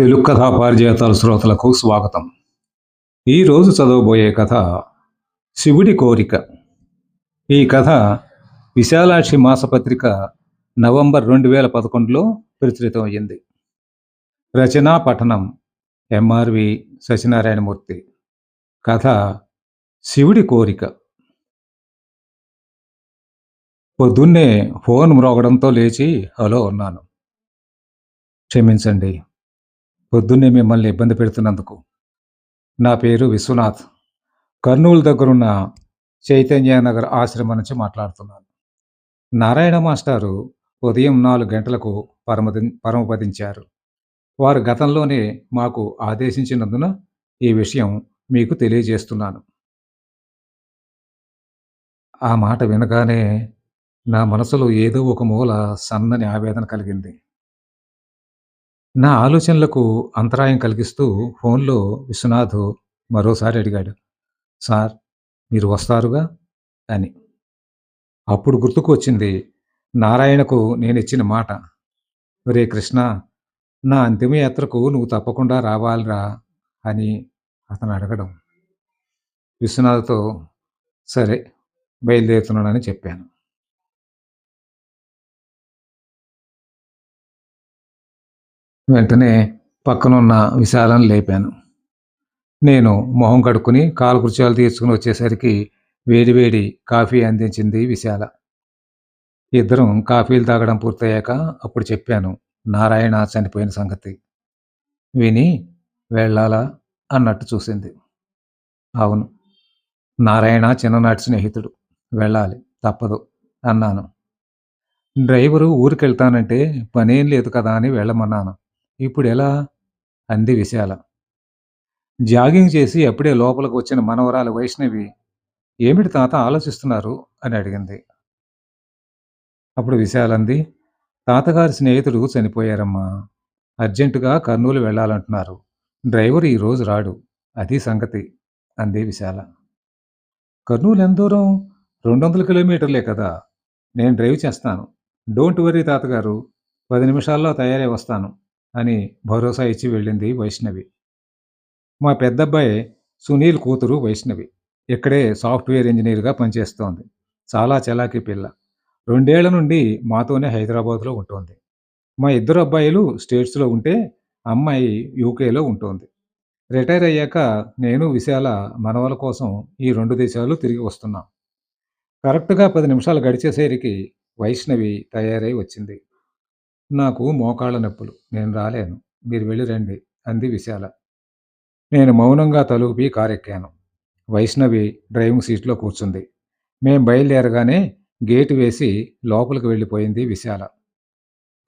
తెలుగు కథా పారిజాతాల శ్రోతలకు స్వాగతం. ఈరోజు చదవబోయే కథ శివుడి కోరిక. ఈ కథ విశాలాక్షి మాసపత్రిక నవంబర్ రెండు వేల పదకొండులో ప్రచురితం అయ్యింది. రచనా పఠనం ఎంఆర్వి సత్యనారాయణమూర్తి. కథ శివుడి కోరిక. పొద్దున్నే ఫోన్ మ్రోగడంతో లేచి హలో అన్నాను. క్షమించండి పొద్దున్నే మిమ్మల్ని ఇబ్బంది పెడుతున్నందుకు. నా పేరు విశ్వనాథ్. కర్నూలు దగ్గరున్న చైతన్యనగర్ ఆశ్రమం నుంచి మాట్లాడుతున్నాను. నారాయణ మాస్టారు ఉదయం నాలుగు గంటలకు పరమది పరమపదించారు. వారు గతంలోనే మాకు ఆదేశించినందున ఈ విషయం మీకు తెలియజేస్తున్నాను. ఆ మాట వినగానే నా మనసులో ఏదో ఒక మూల సన్నని ఆవేదన కలిగింది. నా ఆలోచనలకు అంతరాయం కలిగిస్తూ ఫోన్లో విశ్వనాథ్ మరోసారి అడిగాడు సార్ మీరు వస్తారుగా? అని. అప్పుడు గుర్తుకు వచ్చింది నారాయణకు నేను ఇచ్చిన మాట. ఒరే కృష్ణ నా అంతిమయాత్రకు నువ్వు తప్పకుండా రావాలిరా? అని అతను అడగడం. విశ్వనాథ్తో సరే బయలుదేరుతున్నానని చెప్పాను. వెంటనే పక్కనున్న విశాలను లేపాను. నేను మొహం కడుక్కుని కాలు కుర్చీలు తీర్చుకుని వచ్చేసరికి వేడివేడి కాఫీ అందించింది విశాల. ఇద్దరం కాఫీలు తాగడం పూర్తయ్యాక అప్పుడు చెప్పాను నారాయణ చనిపోయిన సంగతి. విని వెళ్ళాలా? అన్నట్టు చూసింది. అవును. నారాయణ చిన్ననాటి స్నేహితుడు. వెళ్ళాలి. తప్పదు అన్నాను. డ్రైవరు ఊరికెళ్తానంటే పనేం లేదు కదా అని వెళ్ళమన్నాను. ఇప్పుడు ఎలా అంది విశాల. జాగింగ్ చేసి అప్పుడే లోపలికి వచ్చిన మనవరాలు వైష్ణవి ఏమిటి తాత ఆలోచిస్తున్నారు? అని అడిగింది. అప్పుడు విశాల అంది తాతగారి స్నేహితుడు చనిపోయారమ్మా. అర్జెంటుగా కర్నూలు వెళ్ళాలంటున్నారు. డ్రైవర్ ఈరోజు రాడు. అది సంగతి అంది విశాల. కర్నూలు ఎంత దూరం? రెండు వందల కిలోమీటర్లే కదా. నేను డ్రైవ్ చేస్తాను. డోంట్ వరీ తాతగారు. పది నిమిషాల్లో తయారై వస్తాను. అని భరోసా ఇచ్చి వెళ్ళింది వైష్ణవి. మా పెద్దబ్బాయి సునీల్ కూతురు వైష్ణవి. ఇక్కడే సాఫ్ట్వేర్ ఇంజనీర్గా పనిచేస్తోంది. చాలా చలాకీ పిల్ల. రెండేళ్ళ నుండి మాతోనే హైదరాబాద్లో ఉంటుంది. మా ఇద్దరు అబ్బాయిలు స్టేట్స్లో ఉంటే అమ్మాయి యూకేలో ఉంటుంది. రిటైర్ అయ్యాక నేను విశాల మనవల కోసం ఈ రెండు దేశాలు తిరిగి వస్తున్నాం. కరెక్ట్గా పది నిమిషాలు గడిచేసరికి వైష్ణవి తయారై వచ్చింది. నాకు మోకాళ్ళ నొప్పులు. నేను రాలేను. మీరు వెళ్ళి రండి అంది విశాల. నేను మౌనంగా తలుపి కారెక్కాను. వైష్ణవి డ్రైవింగ్ సీట్లో కూర్చుంది. మేం బయలుదేరగానే గేటు వేసి లోపలికి వెళ్ళిపోయింది విశాల.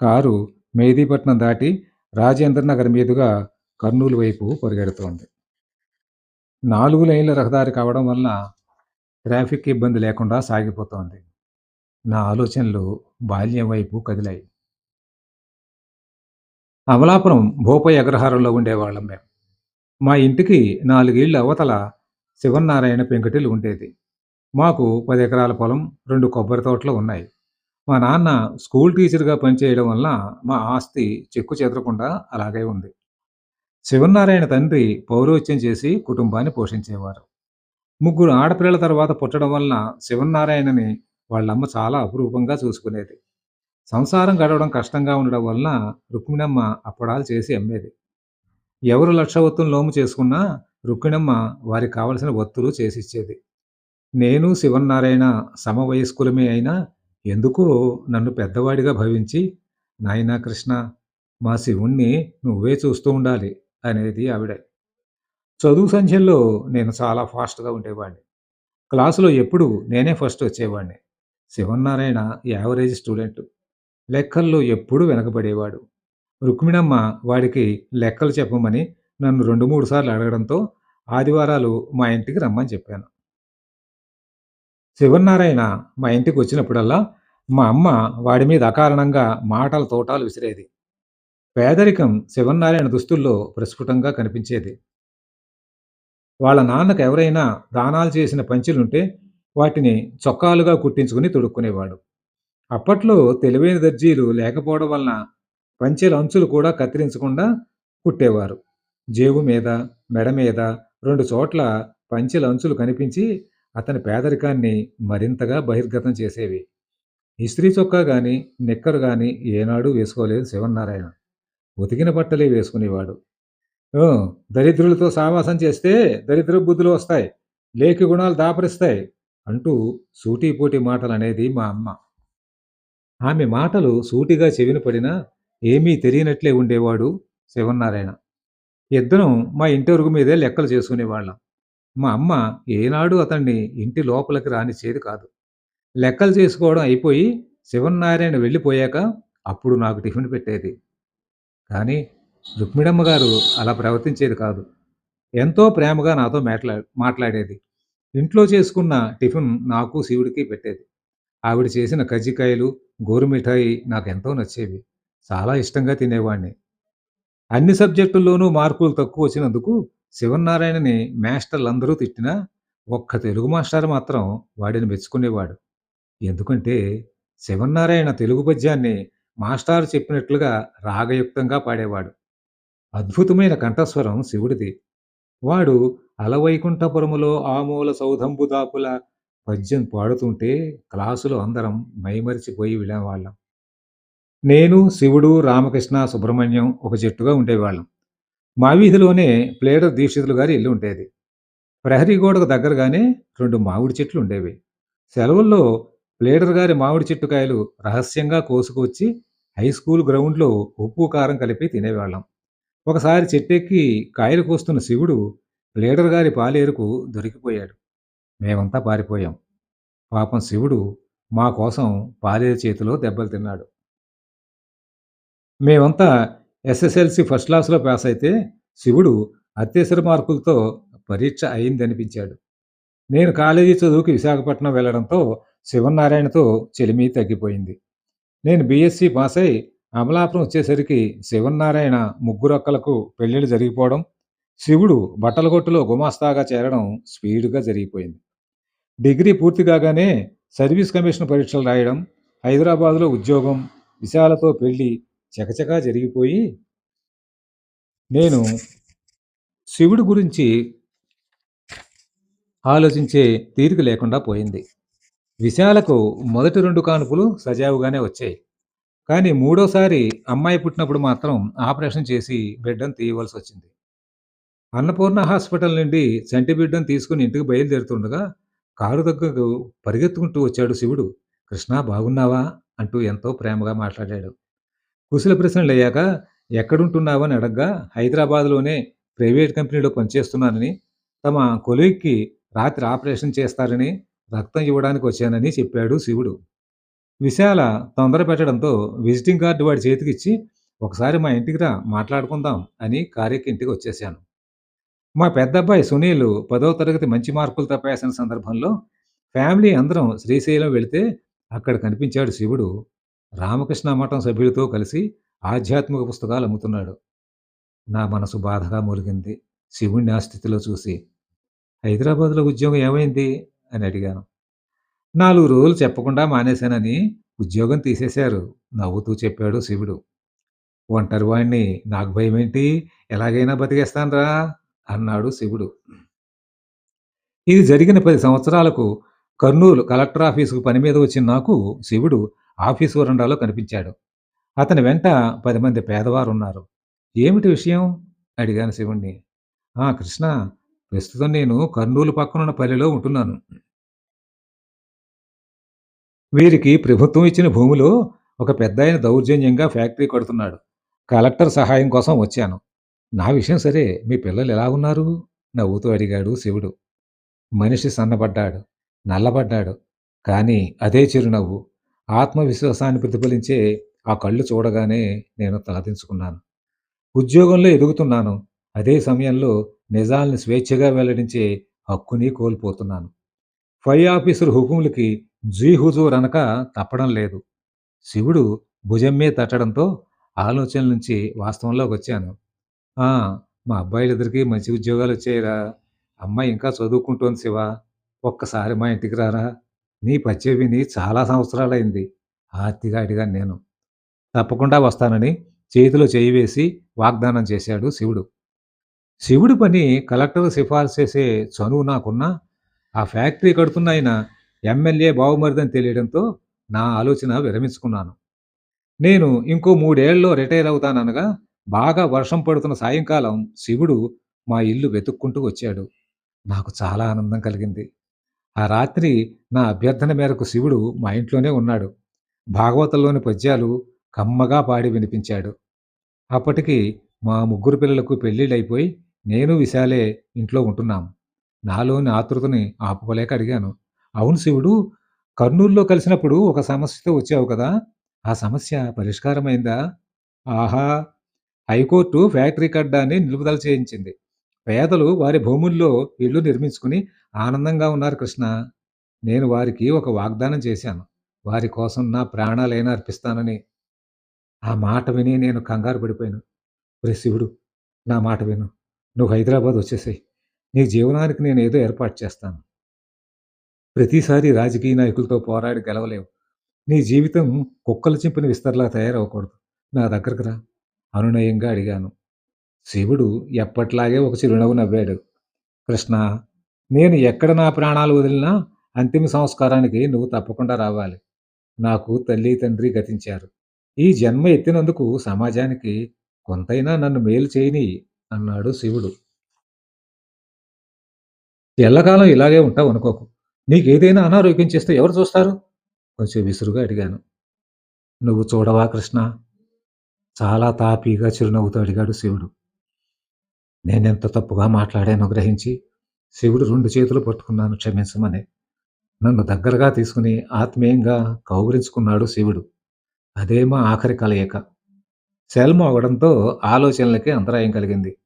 కారు మేదీపట్నం దాటి రాజేంద్ర నగర్ మీదుగా కర్నూలు వైపు పరిగెడుతోంది. నాలుగు లైన్ల రహదారి కావడం వలన ట్రాఫిక్ ఇబ్బంది లేకుండా సాగిపోతోంది. నా ఆలోచనలు బాల్యం వైపు కదిలాయి. అమలాపురం భూపయ్య అగ్రహారంలో ఉండేవాళ్ళం మేము మా ఇంటికి నాలుగేళ్ళ అవతల శివనారాయణ పెంకటిలు ఉండేది. మాకు పది ఎకరాల పొలం రెండు కొబ్బరి తోటలు ఉన్నాయి. మా నాన్న స్కూల్ టీచర్గా పనిచేయడం వల్ల మా ఆస్తి చెక్కు చెదరకుండా అలాగే ఉంది. శివనారాయణ తండ్రి పౌరోత్యం చేసి కుటుంబాన్ని పోషించేవారు. ముగ్గురు ఆడపిల్లల తర్వాత పుట్టడం వలన శివనారాయణని వాళ్ళమ్మ చాలా అపురూపంగా చూసుకునేది. సంసారం గడవడం కష్టంగా ఉండడం వలన రుక్మిణమ్మ అప్పడాలు చేసి అమ్మేది. ఎవరు లక్ష ఒత్తులు లోము చేసుకున్నా రుక్మిణమ్మ వారికి కావలసిన ఒత్తులు చేసిచ్చేది నేను శివన్నారాయణ సమవయస్కులమే అయినా ఎందుకో నన్ను పెద్దవాడిగా భావించి నాయనా కృష్ణ మా శివుణ్ణి నువ్వే చూస్తూ ఉండాలి అనేది ఆవిడ. చదువు సంఖ్యల్లో నేను చాలా ఫాస్ట్గా ఉండేవాడిని. క్లాసులో ఎప్పుడు నేనే ఫస్ట్ వచ్చేవాడిని. Sivannarayana average student. లెక్కల్లో ఎప్పుడూ వెనకబడేవాడు. రుక్మిణమ్మ వాడికి లెక్కలు చెప్పమని నన్ను రెండు మూడు సార్లు అడగడంతో ఆదివారాలు మా ఇంటికి రమ్మని చెప్పాను. శివనారాయణ మా ఇంటికి వచ్చినప్పుడల్లా మా అమ్మ వాడి మీద అకారణంగా మాటల తోటాలు విసిరేది. పేదరికం శివనారాయణ దుస్తుల్లో ప్రస్ఫుటంగా కనిపించేది. వాళ్ళ నాన్నకు ఎవరైనా దానాలు చేసిన పంచెలుంటే వాటిని చొక్కాలుగా కుట్టించుకుని తొడుక్కునేవాడు. అప్పట్లో తెలివైన దర్జీలు లేకపోవడం వలన పంచెల అంచులు కూడా కత్తిరించకుండా కుట్టేవారు. జేబు మీద, మెడ మీద రెండు చోట్ల పంచెల అంచులు కనిపించి అతని పేదరికాన్ని మరింతగా బహిర్గతం చేసేవి. ఇస్త్రీ చొక్కా కానీ నిక్కరు కానీ ఏనాడూ వేసుకోలేదు శివన్నారాయణ. ఉతికిన బట్టలే వేసుకునేవాడు. దరిద్రులతో సావాసం చేస్తే దరిద్ర బుద్ధులు వస్తాయి. లేఖి గుణాలు దాపరిస్తాయి" అంటూ సూటిపోటి మాటలనేది మా అమ్మ. ఆమె మాటలు సూటిగా చెవిన పడినా ఏమీ తెలియనట్లే ఉండేవాడు శివన్నారాయణ. ఇద్దరం మా ఇంటరుగు మీదే లెక్కలు చేసుకునేవాళ్ళం. మా అమ్మ ఏనాడు అతన్ని ఇంటి లోపలికి రానిచ్చేది కాదు. లెక్కలు చేసుకోవడం అయిపోయి శివన్నారాయణ వెళ్ళిపోయాక అప్పుడు నాకు టిఫిన్ పెట్టేది. కానీ రుక్మిడమ్మ గారు అలా ప్రవర్తించేది కాదు. ఎంతో ప్రేమగా నాతో మేట్లా మాట్లాడేది. ఇంట్లో చేసుకున్న టిఫిన్ నాకు, శివుడికి పెట్టేది. ఆవిడ చేసిన కజ్జికాయలు, గోరుమిఠాయి నాకెంతో నచ్చేవి. చాలా ఇష్టంగా తినేవాణ్ణి. అన్ని సబ్జెక్టుల్లోనూ మార్కులు తక్కువొచ్చినందుకు శివన్నారాయణని మాస్టర్లందరూ తిట్టినా, ఒక్క తెలుగు మాస్టారు మాత్రం వాడిని మెచ్చుకునేవాడు. ఎందుకంటే శివన్నారాయణ తెలుగు పద్యాన్ని మాస్టారు చెప్పినట్లుగా రాగయుక్తంగా పాడేవాడు. అద్భుతమైన కంఠస్వరం శివుడిది. వాడు అలవైకుంఠపురములో ఆమూల సౌధంబు దాపుల పద్యం పాడుతుంటే క్లాసులో అందరం మైమరిచిపోయి వినేవాళ్ళం. నేను, శివుడు, రామకృష్ణ, సుబ్రహ్మణ్యం ఒక జట్టుగా ఉండేవాళ్ళం. మా వీధిలోనే ప్లేడర్ దీక్షితులు గారి ఇల్లు ఉండేది. ప్రహరీ గోడకు దగ్గరగానే రెండు మామిడి చెట్లు ఉండేవి. సెలవుల్లో ప్లేడర్ గారి మామిడి చెట్టు కాయలు రహస్యంగా కోసుకొచ్చి హై స్కూల్ గ్రౌండ్‌లో ఉప్పు, కారం కలిపి తినేవాళ్ళం. ఒకసారి చెట్టెక్కి కాయలు కోస్తున్న శివుడు ప్లేడర్ గారి పాలేరుకు దొరికిపోయాడు. మేమంతా పారిపోయాం. పాపం శివుడు మా కోసం పాలేరు చేతిలో దెబ్బలు తిన్నాడు. మేమంతా ఎస్ఎస్ఎల్సి ఫస్ట్ క్లాస్‌లో పాస్ అయితే శివుడు అత్యవసర మార్కులతో పరీక్ష అయిందనిపించాడు. నేను కాలేజీ చదువుకి విశాఖపట్నం వెళ్ళడంతో శివన్నారాయణతో చెలిమి తగ్గిపోయింది. నేను బీఎస్సీ అయి అమలాపురం వచ్చేసరికి శివన్నారాయణ ముగ్గురక్కలకు పెళ్ళిళ్ళు జరిగిపోవడం, శివుడు బట్టలగొట్టులో గుమాస్తాగా చేరడం స్పీడుగా జరిగిపోయింది. డిగ్రీ పూర్తి కాగానే సర్వీస్ కమిషన్ పరీక్షలు రాయడం, హైదరాబాద్‌లో ఉద్యోగం, విశాలతో పెళ్ళి చకచకా జరిగిపోయి నేను శివుడి గురించి ఆలోచించే తీరిక లేకుండా పోయింది. విశాలకు మొదటి రెండు కానుపులు సజావుగానే వచ్చాయి. కానీ మూడోసారి అమ్మాయి పుట్టినప్పుడు మాత్రం ఆపరేషన్ చేసి బిడ్డను తీయవలసి వచ్చింది అన్నపూర్ణ హాస్పిటల్ నుండి చంటి బిడ్డను తీసుకొని ఇంటికి బయలుదేరుతుండగా కారు దగ్గరకు పరిగెత్తుకుంటూ వచ్చాడు శివుడు. కృష్ణ బాగున్నావా?" అంటూ ఎంతో ప్రేమగా మాట్లాడాడు. కుశల ప్రశ్నలయ్యాక ఎక్కడుంటున్నావని అడగ్గా హైదరాబాద్‌లోనే ప్రైవేట్ కంపెనీలో పనిచేస్తున్నానని, తమ కొలీగ్‌కి రాత్రి ఆపరేషన్ చేస్తారని, రక్తం ఇవ్వడానికి వచ్చానని చెప్పాడు శివుడు. విశాల తొందర పెట్టడంతో విజిటింగ్ కార్డు వాడి చేతికిచ్చి, "ఒకసారి మా ఇంటికి రా మాట్లాడుకుందాం" అని కార్యకి ఇంటికి వచ్చేశాను. మా పెద్దబ్బాయి సునీల్ పదో తరగతి మంచి మార్కులతో తప్పేసిన సందర్భంలో ఫ్యామిలీ అందరం శ్రీశైలం వెళితే అక్కడ కనిపించాడు శివుడు. రామకృష్ణ మఠం సభ్యులతో కలిసి ఆధ్యాత్మిక పుస్తకాలు అమ్ముతున్నాడు. నా మనసు బాధగా మూలిగింది శివుడిని ఆ స్థితిలో చూసి. "హైదరాబాద్‌లో ఉద్యోగం ఏమైంది?" అని అడిగాను. నాలుగు రోజులు చెప్పకుండా మానేశానని ఉద్యోగం తీసేశారు" నవ్వుతూ చెప్పాడు శివుడు. "ఒంటరివాడిని నాకు భయమేంటి? ఎలాగైనా బతికేస్తానురా" అన్నాడు శివుడు. ఇది జరిగిన పది సంవత్సరాలకు కర్నూలు కలెక్టర్ ఆఫీసుకు పని మీద వచ్చిన నాకు శివుడు ఆఫీసు వరండాలో కనిపించాడు. అతని వెంట పది మంది పేదవారున్నారు. "ఏమిటి విషయం?" అడిగాను శివుణ్ణి. "ఆ! కృష్ణ ప్రస్తుతం నేను కర్నూలు పక్కనున్న పల్లెలో ఉంటున్నాను. వీరికి ప్రభుత్వం ఇచ్చిన భూమిలో ఒక పెద్దాయన దౌర్జన్యంగా ఫ్యాక్టరీ కడుతున్నాడు. కలెక్టర్ సహాయం కోసం వచ్చాను. నా విషయం సరే మీ పిల్లలు ఎలా ఉన్నారు?" నవ్వుతూ అడిగాడు శివుడు. మనిషి సన్నబడ్డాడు. నల్లబడ్డాడు. కానీ అదే చిరునవ్వు. ఆత్మవిశ్వాసాన్ని ప్రతిఫలించే ఆ కళ్ళు చూడగానే నేను తలదించుకున్నాను. ఉద్యోగంలో ఎదుగుతున్నాను. అదే సమయంలో నిజాల్ని స్వేచ్ఛగా వెల్లడించే హక్కుని కోల్పోతున్నాను. పై ఆఫీసర్ హుకుములకి జీ హుజూర్ అనక తప్పడం లేదు. శివుడు భుజం మీద తట్టడంతో ఆలోచనల నుంచి వాస్తవంలోకొచ్చాను. "ఆ! మా అబ్బాయిలిద్దరికీ మంచి ఉద్యోగాలొచ్చాయిరా. అమ్మాయి ఇంకా చదువుకుంటోంది శివ ఒక్కసారి మా ఇంటికి రారా? నీ పద్యం విని చాలా సంవత్సరాలైంది" ఆర్తిగా అడిగాను నేను. "తప్పకుండా వస్తానని" చేతిలో చేయి వేసి వాగ్దానం చేశాడు శివుడు. శివుడి పని కలెక్టర్ సిఫారసు చేసే చనువు నాకున్నా, ఆ ఫ్యాక్టరీ కడుతున్నాయన ఎమ్మెల్యే బావమరిదని తెలియడంతో నా ఆలోచన విరమించుకున్నాను. నేను ఇంకో మూడేళ్ళలో రిటైర్ అవుతాననగా, బాగా వర్షం పడుతున్న సాయంకాలం శివుడు మా ఇల్లు వెతుక్కుంటూ వచ్చాడు. నాకు చాలా ఆనందం కలిగింది. ఆ రాత్రి నా అభ్యర్థన మేరకు శివుడు మా ఇంట్లోనే ఉన్నాడు. భాగవతంలోని పద్యాలు కమ్మగా పాడి వినిపించాడు. అప్పటికి మా ముగ్గురు పిల్లలకు పెళ్ళిళ్ళైపోయి, నేను విశాలే ఇంట్లో ఉంటున్నాం. నాలోని ఆతృతని ఆపుకోలేక అడిగాను. అవును శివుడు, కర్నూలులో కలిసినప్పుడు ఒక సమస్యతో వచ్చావు కదా! ఆ సమస్య పరిష్కారమైందా? ఆహా! హైకోర్టు ఫ్యాక్టరీ కడ్డాన్ని నిలుపుదల చేయించింది. పేదలు వారి భూముల్లో ఇళ్ళు నిర్మించుకుని ఆనందంగా ఉన్నారు కృష్ణ. నేను వారికి ఒక వాగ్దానం చేశాను. వారి కోసం నా ప్రాణాలైనా అర్పిస్తానని. ఆ మాట విని నేను కంగారు పడిపోయాను. ఒరేయ్ శివుడు! నా మాట విను. నువ్వు హైదరాబాద్ వచ్చేసాయి నీ జీవనానికి నేను ఏదో ఏర్పాటు చేస్తాను. ప్రతిసారి రాజకీయ నాయకులతో పోరాడి గెలవలేవు. నీ జీవితం కుక్కలు చింపిన విస్తరలా తయారవ్వకూడదు. నా దగ్గరకు రా అనునయంగా అడిగాను. శివుడు ఎప్పట్లాగే ఒక చిరునవ్వు నవ్వాడు. కృష్ణ నేను ఎక్కడ నా ప్రాణాలు వదిలినా అంతిమ సంస్కారానికి నువ్వు తప్పకుండా రావాలి. నాకు తల్లి, తండ్రి గతించారు. ఈ జన్మ ఎత్తినందుకు సమాజానికి కొంతైనా నన్ను మేలు చేయని అన్నాడు శివుడు. ఎల్లకాలం ఇలాగే ఉంటావు అనుకోకు. నీకేదైనా అనారోగ్యం చేస్తే ఎవరు చూస్తారు? కొంచెం విసురుగా అడిగాను. నువ్వు చూడవా కృష్ణ? చాలా తాపీగా చిరునవ్వుతో అడిగాడు శివుడు. నేనెంత తప్పుగా మాట్లాడానో గ్రహించి శివుడు రెండు చేతులు పట్టుకున్నాను క్షమించమని. నన్ను దగ్గరగా తీసుకుని ఆత్మీయంగా కౌగురించుకున్నాడు శివుడు. అదే మా ఆఖరి కలయిక. సెల్ మోగడంతో ఆలోచనలకి అంతరాయం కలిగింది.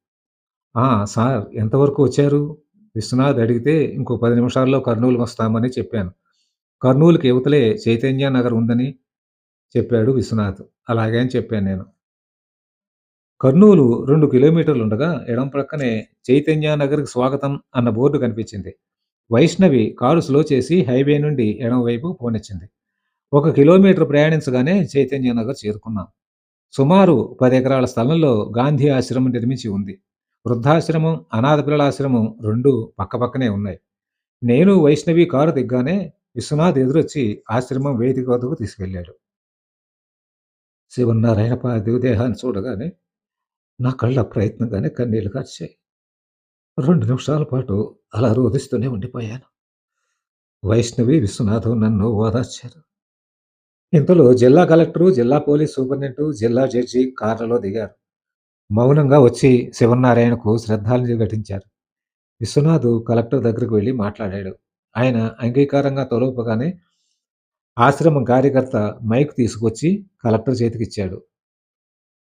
ఆ! సార్ ఎంతవరకు వచ్చారు? విశ్వనాథ్ అడిగితే ఇంకో పది నిమిషాల్లో కర్నూలు వస్తామని చెప్పాను. కర్నూలుకి యువతలే చైతన్య నగర్ ఉందని చెప్పాడు విశ్వనాథ్. అలాగే అని చెప్పాను నేను. కర్నూలు రెండు కిలోమీటర్లుండగా ఎడం ప్రక్కనే చైతన్య నగర్‌కి స్వాగతం అన్న బోర్డు కనిపించింది. వైష్ణవి కారు స్లో చేసి హైవే నుండి ఎడమవైపు పోనిచ్చింది. ఒక కిలోమీటర్ ప్రయాణించగానే చైతన్యనగర్ చేరుకున్నాం. సుమారు పది ఎకరాల స్థలంలో గాంధీ ఆశ్రమం నిర్మించి ఉంది. వృద్ధాశ్రమం, అనాథ పిల్లలాశ్రమం రెండూ పక్కపక్కనే ఉన్నాయి. నేను, వైష్ణవి కారు దిగ్గానే విశ్వనాథ్ ఎదురొచ్చి ఆశ్రమం వేదిక వద్దకు తీసుకెళ్ళాడు. శివన్నారాయణ పార్థివ దేహాన్ని చూడగానే నా కళ్ళ ప్రయత్నంగానే కన్నీళ్ళు కార్చాయి. రెండు నిమిషాల పాటు అలా రోధిస్తూనే ఉండిపోయాను. వైష్ణవి, విశ్వనాథం నన్ను ఓదార్చారు. ఇంతలో జిల్లా కలెక్టరు, జిల్లా పోలీస్ సూపరింటెండెంట్ జిల్లా జడ్జి కార్లలో దిగారు. మౌనంగా వచ్చి శివనారాయణకు శ్రద్ధాంజలి ఘటించారు. విశ్వనాథ్ కలెక్టర్ దగ్గరకు వెళ్ళి మాట్లాడాడు. ఆయన అంగీకారంగా తలూపగానే ఆశ్రమం కార్యకర్త మైక్ తీసుకొచ్చి కలెక్టర్ చేతికిచ్చాడు.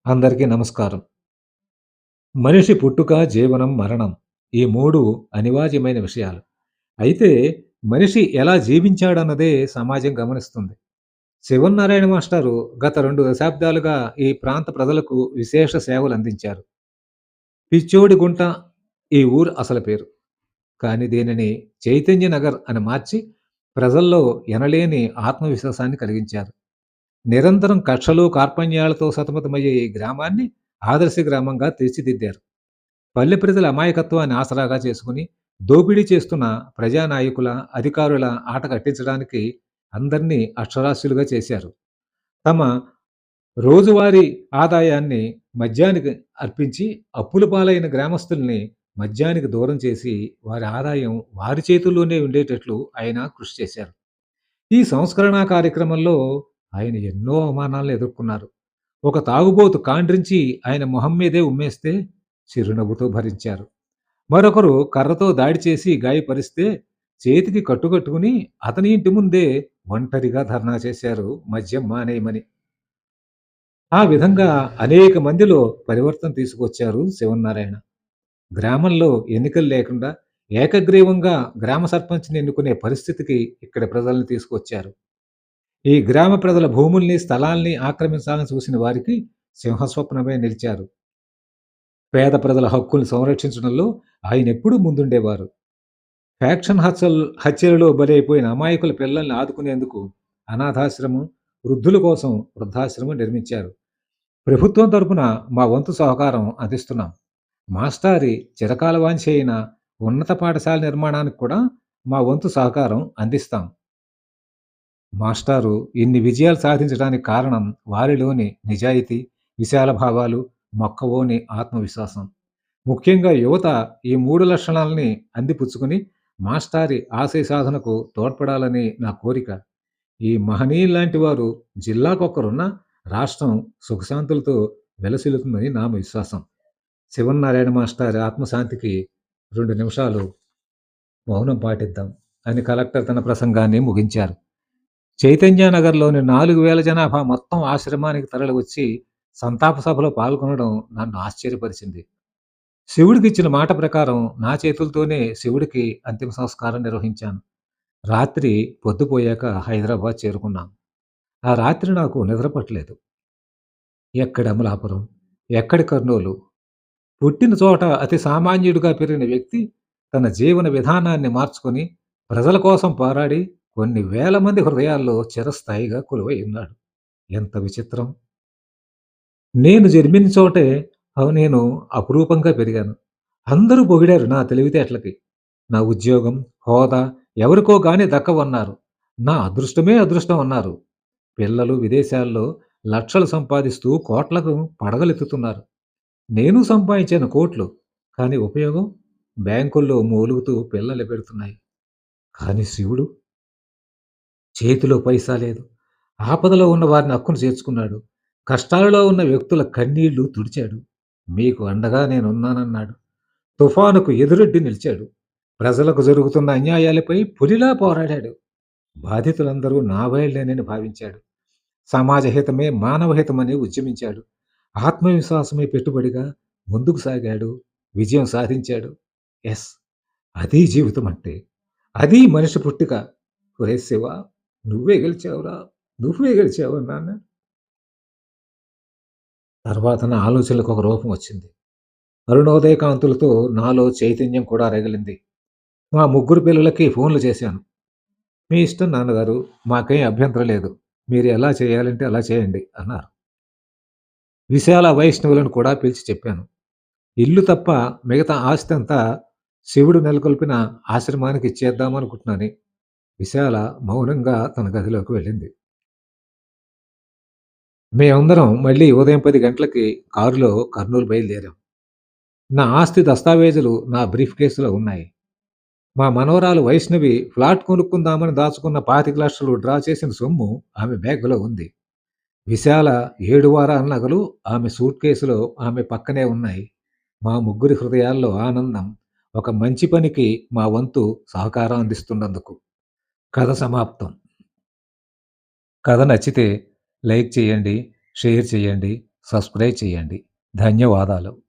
అందరికీ నమస్కారం. మనిషి పుట్టుక, జీవనం, మరణం ఈ మూడు అనివార్యమైన విషయాలు. అయితే మనిషి ఎలా జీవించాడన్నదే సమాజం గమనిస్తుంది. శివన్నారాయణ మాస్టారు గత రెండు దశాబ్దాలుగా ఈ ప్రాంత ప్రజలకు విశేష సేవలు అందించారు పిచ్చోడిగుంట ఈ ఊరు అసలు పేరు. కానీ దీనిని చైతన్య నగర్ అని మార్చి ప్రజల్లో ఎనలేని ఆత్మవిశ్వాసాన్ని కలిగించారు. నిరంతరం కక్షలు, కార్పణ్యాలతో సతమతమయ్యే ఈ గ్రామాన్ని ఆదర్శ గ్రామంగా తీర్చిదిద్దారు. పల్లె ప్రజల అమాయకత్వాన్ని ఆసరాగా చేసుకుని దోపిడీ చేస్తున్న ప్రజానాయకుల, అధికారుల ఆట కట్టించడానికి అందరినీ అక్షరాస్యులుగా చేశారు. తమ రోజువారీ ఆదాయాన్ని మద్యానికి అర్పించి అప్పుల పాలైన గ్రామస్తుల్ని మద్యానికి దూరం చేసి వారి ఆదాయం వారి చేతుల్లోనే ఉండేటట్లు ఆయన కృషి చేశారు. ఈ సంస్కరణా కార్యక్రమంలో ఆయన ఎన్నో అవమానాలను ఎదుర్కొన్నారు. ఒక తాగుబోతు కాండ్రించి ఆయన మొహం మీదే ఉమ్మేస్తే చిరునవ్వుతో భరించారు. మరొకరు కర్రతో దాడి చేసి గాయపరిస్తే చేతికి కట్టుకట్టుకుని అతని ఇంటి ముందే ఒంటరిగా ధర్నా చేశారు మద్యం మానేయమని. ఆ విధంగా అనేక మందిలో పరివర్తన తీసుకొచ్చారు శివన్నారాయణ. గ్రామంలో ఎన్నికలు లేకుండా ఏకగ్రీవంగా గ్రామ సర్పంచ్‌ని ఎన్నుకునే పరిస్థితికి ఇక్కడ ప్రజల్ని తీసుకొచ్చారు. ఈ గ్రామ ప్రజల భూముల్ని, స్థలాల్ని ఆక్రమించాలని చూసిన వారికి సింహస్వప్నమే నిలిచారు. పేద ప్రజల హక్కుల్ని సంరక్షించడంలో ఆయన ఎప్పుడూ ముందుండేవారు. ఫ్యాక్షన్ హత్యలు హత్యలలో బలైపోయిన అమాయకుల పిల్లల్ని ఆదుకునేందుకు అనాథాశ్రమం, వృద్ధుల కోసం వృద్ధాశ్రమం నిర్మించారు. ప్రభుత్వం తరపున మా వంతు సహకారం అందిస్తున్నాం. మాస్టారి చిరకాల వాంఛ అయిన ఉన్నత పాఠశాల నిర్మాణానికి కూడా మా వంతు సహకారం అందిస్తాం. మాస్టారు ఇన్ని విజయాలు సాధించడానికి కారణం వారిలోని నిజాయితీ, విశాల భావాలు, మొక్కవోని ఆత్మవిశ్వాసం. ముఖ్యంగా యువత ఈ మూడు లక్షణాలని అందిపుచ్చుకుని మాస్టారి ఆశయ సాధనకు తోడ్పడాలని నా కోరిక. ఈ మహనీయుల్లాంటి వారు జిల్లాకొక్కరున్న రాష్ట్రం సుఖశాంతులతో వెలసిల్లుతుందని నా విశ్వాసం. శివన్నారాయణ మాస్టారి ఆత్మశాంతికి రెండు నిమిషాలు మౌనం పాటిద్దాం అని కలెక్టర్ తన ప్రసంగాన్ని ముగించారు. చైతన్యనగర్‌లోని 4000 జనాభా మొత్తం ఆశ్రమానికి తరలివచ్చి సంతాప సభలో పాల్గొనడం నన్ను ఆశ్చర్యపరిచింది. శివుడికి ఇచ్చిన మాట ప్రకారం నా చేతులతోనే శివుడికి అంతిమ సంస్కారం నిర్వహించాను. రాత్రి పొద్దుపోయాక హైదరాబాద్ చేరుకున్నాం. ఆ రాత్రి నాకు నిద్ర పట్టలేదు. అమలాపురం, ఎక్కడి కర్నూలు. పుట్టిన చోట అతి సామాన్యుడిగా పెరిగిన వ్యక్తి తన జీవన విధానాన్ని మార్చుకొని ప్రజల కోసం పోరాడి కొన్ని వేల మంది హృదయాల్లో చిరస్థాయిగా కొలువై ఉన్నాడు. ఎంత విచిత్రం! నేను జన్మించిన చోటే నేను అపురూపంగా పెరిగాను. అందరూ పొగిడారు నా తెలివితేటలకి. నా ఉద్యోగం, హోదా ఎవరికో గాని దక్కవన్నారు. నా అదృష్టమే అదృష్టం అన్నారు. పిల్లలు విదేశాల్లో లక్షలు సంపాదిస్తూ కోట్లకు పడగలెత్తుతున్నారు. నేను సంపాదించాను కోట్లు. కానీ ఉపయోగం? బ్యాంకుల్లో మూలుగుతూ పిల్లలు పెడుతున్నాయి. కానీ శివుడు? చేతిలో పైసా లేదు. ఆపదలో ఉన్న వారిని హక్కును చేర్చుకున్నాడు. కష్టాలలో ఉన్న వ్యక్తుల కన్నీళ్ళు తుడిచాడు. మీకు అండగా నేనున్నానన్నాడు. తుఫానుకు ఎదురెడ్డి నిలిచాడు. ప్రజలకు జరుగుతున్న అన్యాయాలపై పులిలా పోరాడాడు. బాధితులందరూ నా వాళ్ళేనని భావించాడు. సమాజహితమే మానవహితమని ఉద్యమించాడు. ఆత్మవిశ్వాసమే పెట్టుబడిగా ముందుకు సాగాడు. విజయం సాధించాడు. ఎస్ అదీ జీవితం అంటే. అదీ మనిషి పుట్టుక. శివ! నువ్వే గెలిచావురా! నువ్వే గెలిచావు నాన్న. తర్వాత నా ఆలోచనలకు ఒక రూపం వచ్చింది. అరుణోదయ కాంతులతో నాలో చైతన్యం కూడా రగిలింది. మా ముగ్గురు పిల్లలకి ఫోన్లు చేశాను. మీ ఇష్టం నాన్నగారు. మాకేం అభ్యంతరం లేదు. మీరు ఎలా చేయాలంటే అలా చేయండి అన్నారు. విశాల వైష్ణవులను కూడా పిలిచి చెప్పాను. ఇల్లు తప్ప మిగతా ఆస్తి అంతా శివుడు నెలకొల్పిన ఆశ్రమానికి ఇచ్చేద్దామనుకుంటున్నాను విశాల మౌనంగా తన గదిలోకి వెళ్ళింది. మేమందరం మళ్ళీ ఉదయం పది గంటలకి కారులో కర్నూలు బయలుదేరాం. నా ఆస్తి దస్తావేజులు నా బ్రీఫ్ కేసులో ఉన్నాయి. మా మనవరాలు వైష్ణవి ఫ్లాట్ కొనుక్కుందామని దాచుకున్న 25,00,000 డ్రా చేసిన సొమ్ము ఆమె బ్యాగులో ఉంది. విశాల ఏడు వారాల నగలు ఆమె సూట్ కేసులో ఆమె పక్కనే ఉన్నాయి. మా ముగ్గురి హృదయాల్లో ఆనందం ఒక మంచి పనికి మా వంతు సహకారం అందిస్తున్నందుకు. కథ సమాప్తం. కథ నచ్చితే లైక్ చేయండి, షేర్ చేయండి, సబ్స్క్రైబ్ చేయండి. ధన్యవాదాలు.